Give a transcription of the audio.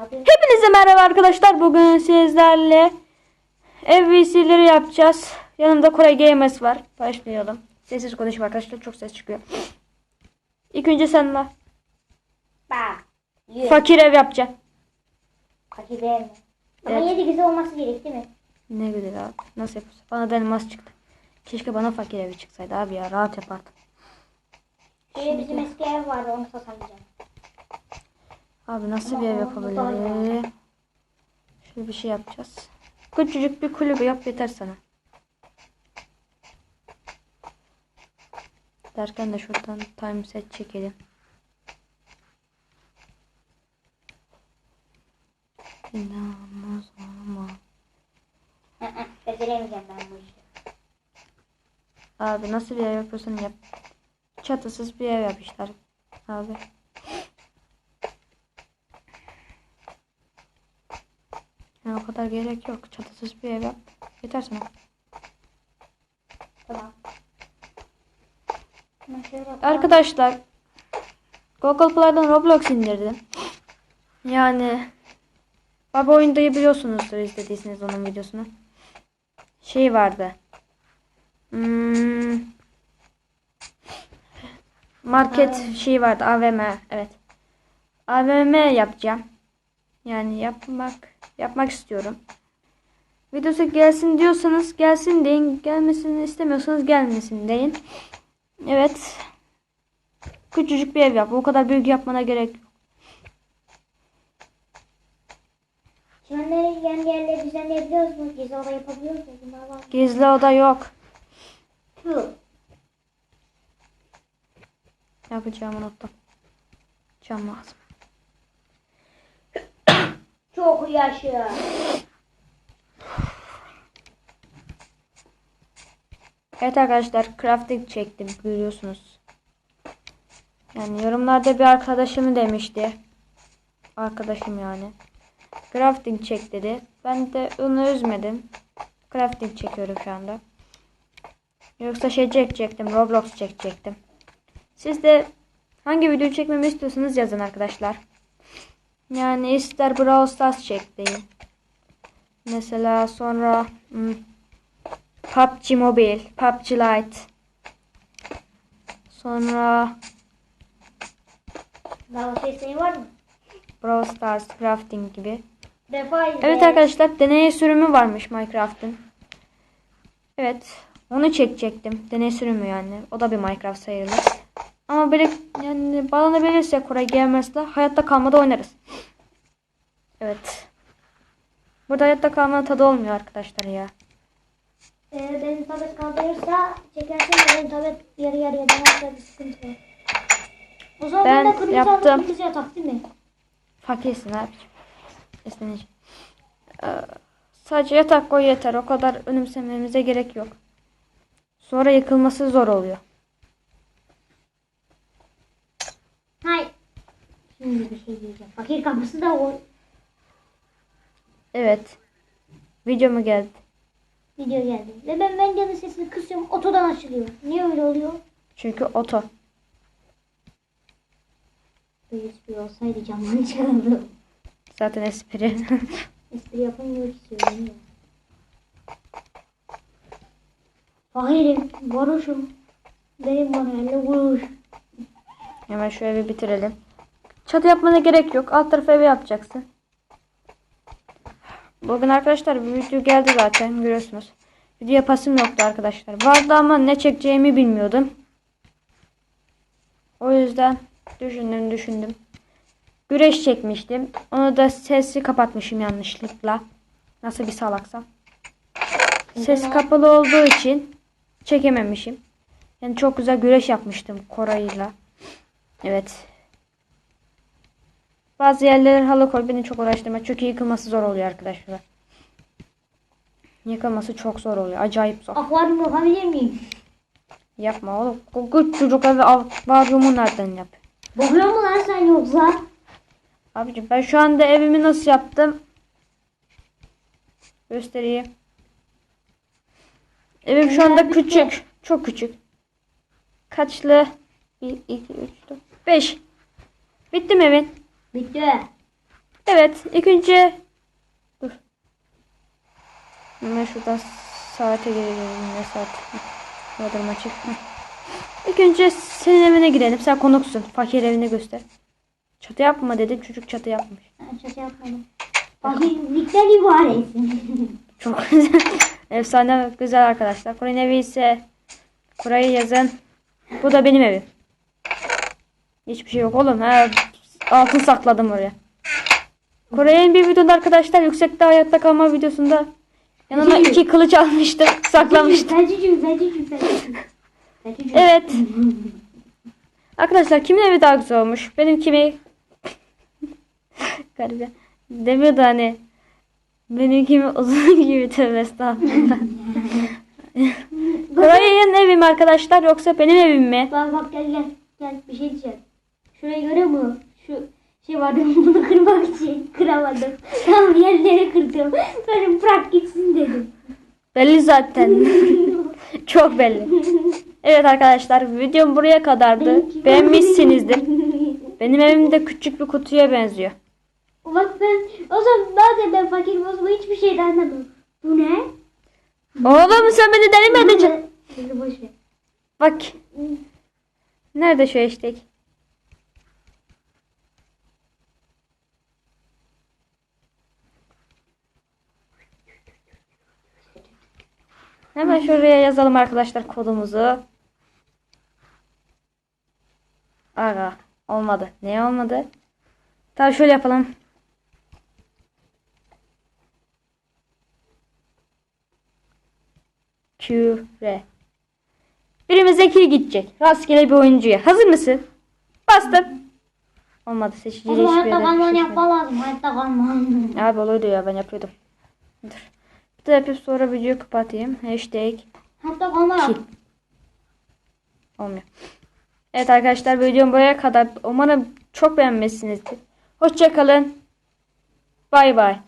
Hepinize merhaba arkadaşlar. Bugün sizlerle ev VC'leri yapacağız. Yanımda Koray Gamers var. Başlayalım. Sessiz konuşma arkadaşlar. Çok ses çıkıyor. İlk önce sen var. Bak. Yürü. Fakir ev yapacaksın. Fakir değil mi? Ama Evet. yedi güzel olması gerek değil mi? Ne güzel abi. Nasıl yapıyorsun? Bana da elmas çıktı. Keşke bana fakir evi çıksaydı abi ya. Rahat yapardım. Şöyle bizim eski ev vardı onu tasarlayacağım. Abi nasıl bir ev o yapabilirim? Şöyle bir şey yapacağız. Küçücük bir kulübe yap yeter sana. Derken de şuradan time set çekelim. İnanılmaz ama. Beceremeyeceğim ben bu işi. Abi nasıl bir ev yapıyorsan yap. Çatısız bir ev yap işte abi. O kadar gerek yok. Çatısız bir ev yap. Yeter sana. Tamam. Arkadaşlar Google Play'dan Roblox indirdim. Yani Baba oyundayı biliyorsunuzdur izlediyseniz onun videosunu. Şey vardı. Hmm, market şey vardı AVM evet. AVM yapacağım. Yani yapmak yapmak istiyorum. Videosu gelsin diyorsanız gelsin deyin. Gelmesini istemiyorsanız gelmesin deyin. Evet. Küçücük bir ev yap. O kadar büyük yapmana gerek yok. Çimenleri yan yerleri düzenleyebiliyoruz mu? Gezi oda yapabiliyor muyuz? Bunlar var. mı? Gizli oda yok. Tüh. Yapacağımı unuttum. Cam lazım. Çok yaşa. Evet arkadaşlar crafting çektim görüyorsunuz. Yani yorumlarda bir arkadaşımı demişti. Arkadaşım yani. Crafting çek dedi. Ben de onu üzmedim. Crafting çekiyorum şu anda. Yoksa şey çekecektim. Roblox çekecektim. Siz de hangi video çekmemi istiyorsanız yazın arkadaşlar. Yani ister Brawl Stars çek deyin. Mesela sonra hmm, PUBG Mobile, PUBG Lite. Sonra Daha sayı var mı? Brawl Stars, Crafting gibi. Defa. Evet arkadaşlar deney sürümü varmış Minecraft'ın. Evet onu çekecektim. Deney sürümü yani. O da bir Minecraft sayılır. Ama böyle yani bağlanabilirse Koray Gamers'la hayatta kalmada oynarız. Evet. Burada hayatta kalmanın tadı olmuyor arkadaşlar ya. Ee, benim tablet kaldırırsa çekersen benim tablet yarı yarıya denerse bir sıkıntı var. O zaman Ben ben de kırmızı yaptım. kırmızı yatak değil mi? Fakirsin abiciğim. Esneneceğim. Ee, sadece yatak koy yeter. O kadar önümsememize gerek yok. Sonra yıkılması zor oluyor. Şimdi bir şey diyeceğim. Fakir kapısı da o Evet. Video mu geldi? video geldi. Ve ben Mengen'in sesini kısıyorum. Otodan açılıyor. Niye öyle oluyor? Çünkü oto. Böyle espri olsaydı camdan çıkardım. Zaten espri. Espri yapamıyor ki Fakirim, varoşum. Benim bana elle vuruş. Hemen şu evi bitirelim. Çatı yapmana gerek yok. Alt tarafı evi yapacaksın. Bugün arkadaşlar bir video geldi zaten görüyorsunuz. Video yapasım yoktu arkadaşlar. Vardı ama ne çekeceğimi bilmiyordum. O yüzden düşündüm düşündüm. Güreş çekmiştim. Onu da sesi kapatmışım yanlışlıkla. Nasıl bir salaksam. Ses kapalı olduğu için çekememişim. Yani çok güzel güreş yapmıştım Koray'la. Evet. Bazı yerlerin halı koy beni çok uğraştırma. Çünkü yıkılması zor oluyor arkadaşlar. Yıkılması çok zor oluyor. Acayip zor. Akvaryum yapabilir miyim? Yapma oğlum. Küçük çocuk evi akvaryumu nereden yap? Bakıyor mu lan sen yoksa? Abicim ben şu anda evimi nasıl yaptım? Göstereyim. Evim şu anda küçük. Çok küçük. Kaçlı? 1, 2, 3, 4, 5. Bitti mi evin? Bitti. Evet ilk önce dur. Hemen şuradan saate gelelim. Ne saat? Yollarım açık. İlk önce senin evine gidelim. Sen konuksun. Fakir evini göster. Çatı yapma dedim. Çocuk çatı yapmış. Şaka yapmadım. Fakirlikten ibaretsin. Çok güzel. Efsane güzel arkadaşlar. Kuray'ın evi ise Kuray'ı yazın. Bu da benim evim. Hiçbir şey yok oğlum. Ha, altın sakladım oraya. Kuray'ın bir videoda arkadaşlar yüksekte hayatta kalma videosunda yanına iki kılıç almıştı. Saklamıştı. Ben çocuğum, ben çocuğum, ben çocuğum. Ben çocuğum. Evet. Arkadaşlar kimin evi daha güzel olmuş? Benim kimi? Galiba. Demiyordu hani. Benim kimi uzun gibi tövbe estağfurullah. Kuray'ın evi mi arkadaşlar yoksa benim evim mi? Bak bak gel gel. Gel bir şey diyeceğim. Şurayı görüyor musun? Şu şey vardı bunu kırmak için kıramadım. Tam yerlere kırdım. Sonra bırak gitsin dedim. Belli zaten. Çok belli. Evet arkadaşlar videom buraya kadardı. Beğenmişsinizdir. Benim evim de küçük bir kutuya benziyor. Bak ben o zaman bazen ben fakirim o zaman hiçbir şeyden anlamam. Bu ne? Oğlum sen beni deli mi edeceksin? Şimdi boş ver. Bak. Nerede şu eşlik? Hemen şuraya yazalım arkadaşlar kodumuzu. Aga olmadı. Ne olmadı? Tamam şöyle yapalım. Küre. Birimiz Zeki gidecek. Rastgele bir oyuncuya. Hazır mısın? Bastım. Olmadı seçiciyle hiçbir hayatta yerden kalman seçmedim. yapman lazım. Hayatta kalman. Abi oluyordu ya ben yapıyordum. Dur. De yapıp sonra videoyu kapatayım. Hashtag Hayatta kalman Ki. lazım. olmuyor. Evet arkadaşlar videom buraya kadar. Umarım çok beğenmişsinizdir. Hoşçakalın. Bay bay.